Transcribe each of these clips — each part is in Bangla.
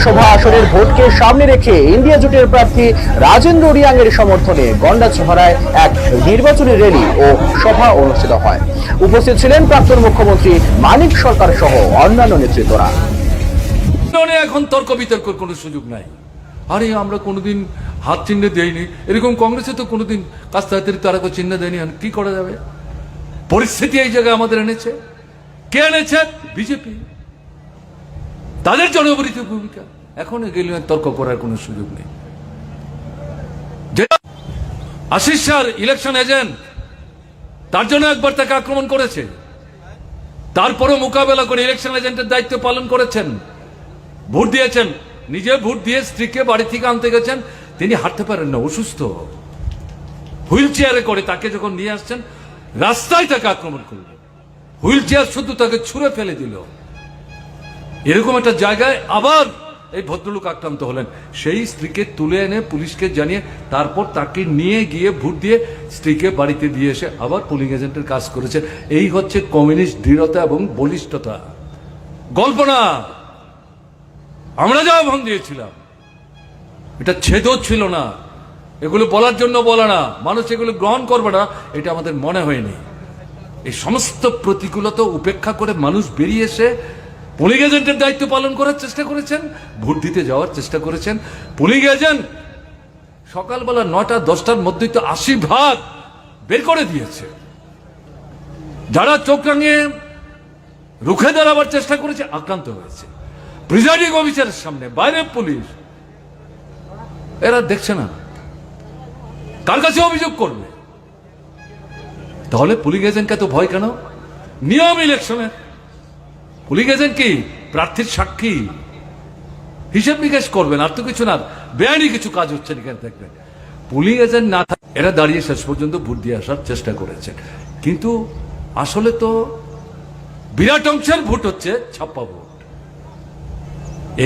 লোকসভা আসনের ভোটকে সামনে রেখে ইন্ডিয়া জোটের প্রার্থী রাজেন্দ্র রিয়াং এর সমর্থনে গন্ডাছড়ায় এক নির্বাচনী র্যালি ও সভা অনুষ্ঠিত হয়। উপস্থিত ছিলেন প্রাক্তন মুখ্যমন্ত্রী মানিক সরকার সহ অন্যান্য নেতৃত্বরা। এখন তর্ক বিতর্কের কোনো সুযোগ নাই। আরে, আমরা কোনোদিন হাত চিহ্ন দেয়নি এরকম কংগ্রেসে তো কোনোদিন কাস্তে হাতের তারা কেউ চিহ্ন দেয়নি। কি করা যাবে? পরিস্থিতি এই জায়গায় আমাদের এনেছে। কে এনেছে? বিজেপি। তাদের জনবরিত ভূমিকা। এখন নিয়ে তর্ক করার কোনো সুযোগ নেই। আশিস স্যার ইলেকশন এজেন্ট তার জন্য একবার তাকে আক্রমণ করেছে। তারপরও মোকাবেলা করে ইলেকশন এজেন্টের দায়িত্ব পালন করেছেন। ভোট দিয়েছেন। নিজে ভোট দিয়ে স্ত্রীকে বাড়ি থেকে আনতে গেছেন। তিনি হাঁটতে পারেন না, অসুস্থ। হুইল চেয়ারে করে তাকে যখন নিয়ে আসছেন, রাস্তায় তাকে আক্রমণ করল হুইল চেয়ার শুধু তাকে ছুঁড়ে ফেলে দিল। এরকম একটা জায়গায় আবার এই ভদ্রলোক আক্রান্ত হলেন। সেই স্ত্রীকে তুলে এনে পুলিশকে জানিয়ে তারপর তাকে নিয়ে গিয়ে ভোট দিয়ে স্ত্রীকে বাড়িতে দিয়ে এসে আবার পুলিং এজেন্টের কাজ করেছে। এই হচ্ছে কমিউনিস্ট দৃঢ়তা এবং বলিষ্ঠতা। গল্প না। আমরা যা ভাঙ দিয়েছিলাম। এটা ছেদও ছিল না। এগুলো বলার জন্য বলা না। মানুষ এগুলো গ্রহণ করবে না। এটা আমাদের মনে হয়নি। এই সমস্ত প্রতিকূলতা উপেক্ষা করে মানুষ বেরিয়ে এসে পুলিং এজেন্টের দায়িত্ব পালন করার চেষ্টা করেছেন, ভোট দিতে যাওয়ার চেষ্টা করেছেন। পুলিং এজেন্ট সকালবেলা নটা, দশটার মধ্যেই তো আশি ভাগ বের করে দিয়েছে। যারা চোখ রাঙিয়ে রুখে দাঁড়াবার চেষ্টা করেছে, আক্রান্ত হয়েছে। প্রিজাইডিং অফিসারের সামনে বাইরে পুলিশ। এরা দেখছে না। কার কাছে অভিযোগ করবে? তাহলে পুলিং এজেন্টকে তো ভয় কেন? নিয়ম ইলেকশনের পুলিং এজেন্ট কি? প্রার্থীর সাক্ষী। হিসেব নিকেশ করবেন, আর তো কিছু না। বেআইনি কিছু কাজ হচ্ছে এখানে, দেখবেন। পুলিং এজেন্ট না থাক এরা দাঁড়িয়ে শেষ পর্যন্ত ভোট দিয়ে আসার চেষ্টা করেছে। কিন্তু আসলে তো বিরাট অংশের ভোট হচ্ছে ছাপ্পা ভোট।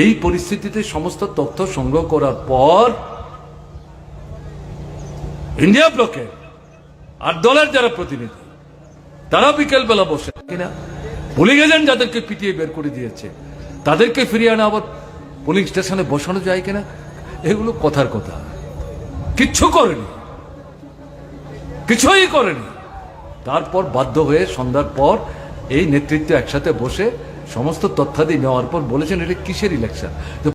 এই পরিস্থিতিতে সমস্ত তথ্য সংগ্রহ করার পর ইন্ডিয়া ব্লকে আর দলের যারা প্রতিনিধি তারা বিকেল বেলা বসে কিনা? পুলিং গেলেন যাদেরকে পিটিয়ে বের করে দিয়েছে। তাদেরকে ফিরিয়ে আনা আবার পুলিং স্টেশনে বসানো যায় কিনা, এগুলো কথার কথা। কিচ্ছু করেনি। কিছুই করেনি। তারপর বাধ্য হয়ে সন্ধ্যার পর এই নেতৃত্ব একসাথে বসে সমস্ত তথ্যাদি নেওয়ার পর বলেছেন এটা কিসের ইলেকশন